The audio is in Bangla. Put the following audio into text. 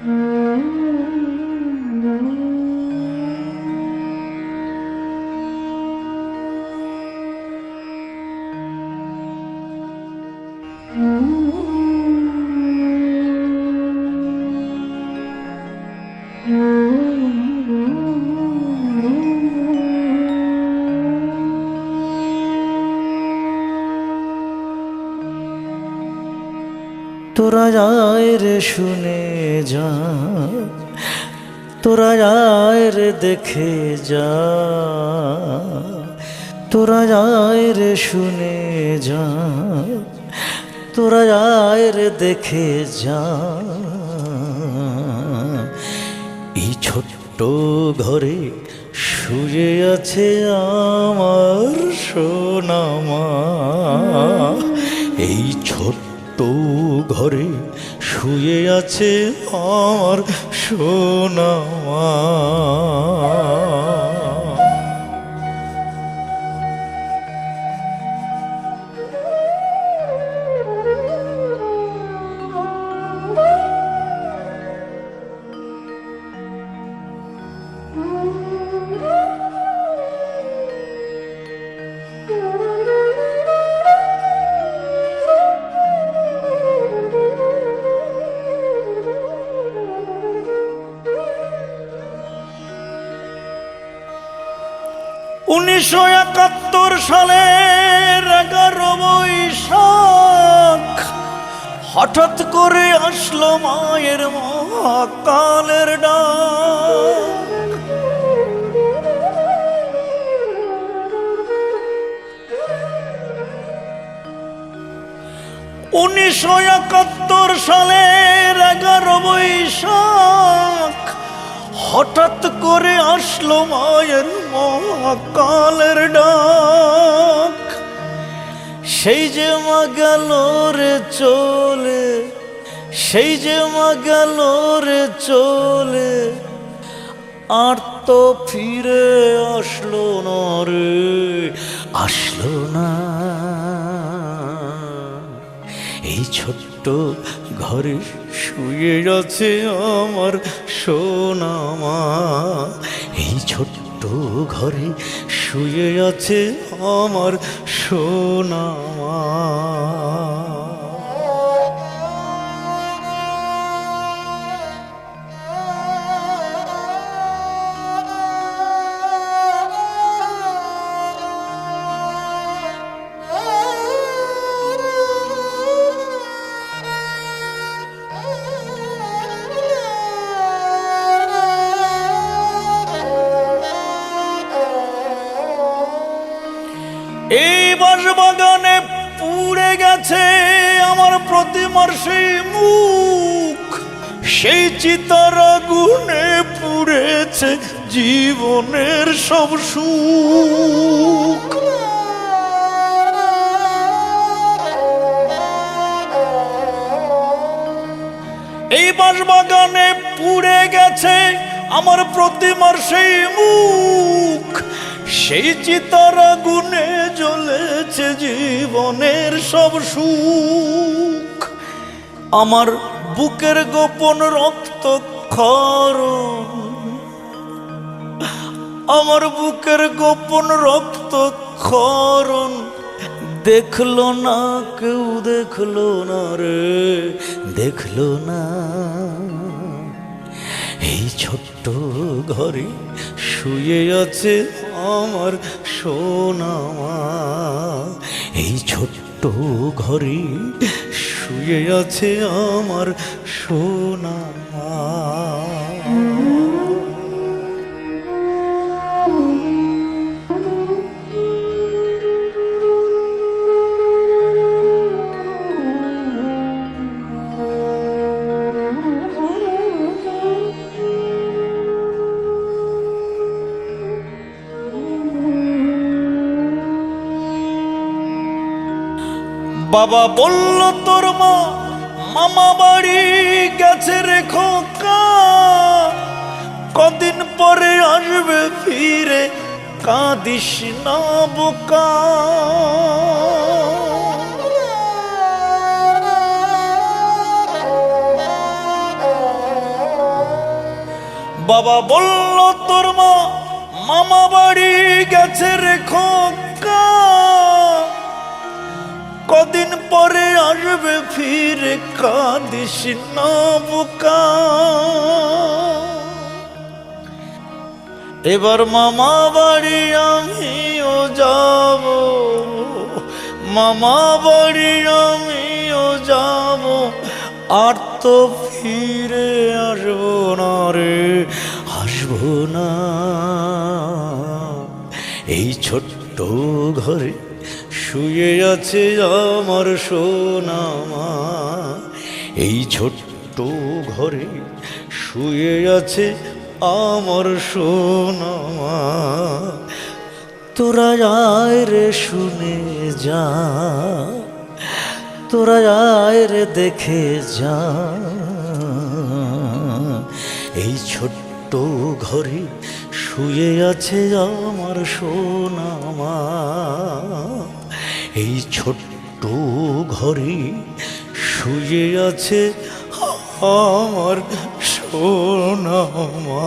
Mm-hmm. তোরা যায় রে শুনে যা, তোরা যায় দেখে যা, তোরা যায় রে শুনে যা, তোরা যায় দেখে যা। এই ছোট্ট ঘরে শুয়ে আছে আমার সোনামা এই ঘরে শুয়ে আছে আমার সোনামা। উনিশশো একাত্তর সালের এগারো বৈশাখ। হঠাৎ করে আসলো মায়ের মহাকালের ডাক। উনিশশো একাত্তর সালের এগারো বৈশাখ। হঠাৎ করে আসলো মায়ের মহাকালের ডাক, সেই যে মা গেল রে চলে, সেই যে মা গেল রে চলে, আর তো ফিরে আসলো না রে, আসলো না। এই ছোট্ট ঘরে শুয়ে আছে আমার সোনামা, এই ছোট্ট ঘরে শুয়ে আছে আমার সোনামা এই বাগানে পুড়ে গেছে আমার প্রতিমার সেই মুখ। সেই চিতার আগুনে পুড়েছে জীবনের সব সুখ। এই বাগানে পুড়ে গেছে আমার প্রতিমার সেই মুখ। সেই চিতার আগুনে জ্বলেছে জীবনের সব সুখ। আমার বুকের গোপন রক্ত খরণ আমার বুকের গোপন রক্ত খরণ দেখল না কেউ, দেখল না রে, দেখল না। এই ছোট্ট ঘরে শুয়ে আছে আমার সোনামা এই ছোট্ট ঘরে শুয়ে আছে আমার সোনামা বাবা বলল, তোর মা মামা বাড়ি গেছে রে খোকা। কদিন পরে আসবে ফিরে, কাঁদিস না বোকা। বাবা বলল, তোর মা মামা বাড়ি গেছে রেখো কদিন পরে আসবে ফিরে কাঁদিস না বুকা। এবার মামা বাড়ি আমিও যাব, মামা বাড়ি আমিও যাব, আর তো ফিরে আসব না রে, আসব না। এই ছোট্ট ঘরে শুয়ে আছে আমার সোনা মা এই ছোট্ট ঘরে শুয়ে আছে আমার সোনা মা তোরা আয় রে শুনে যা। তোরা আয় রে দেখে যা। এই ছোট্ট ঘরে শুয়ে আছে আমার সোনামা এই ছোট্ট ঘরে শুয়ে আছে আমার সোনা মা।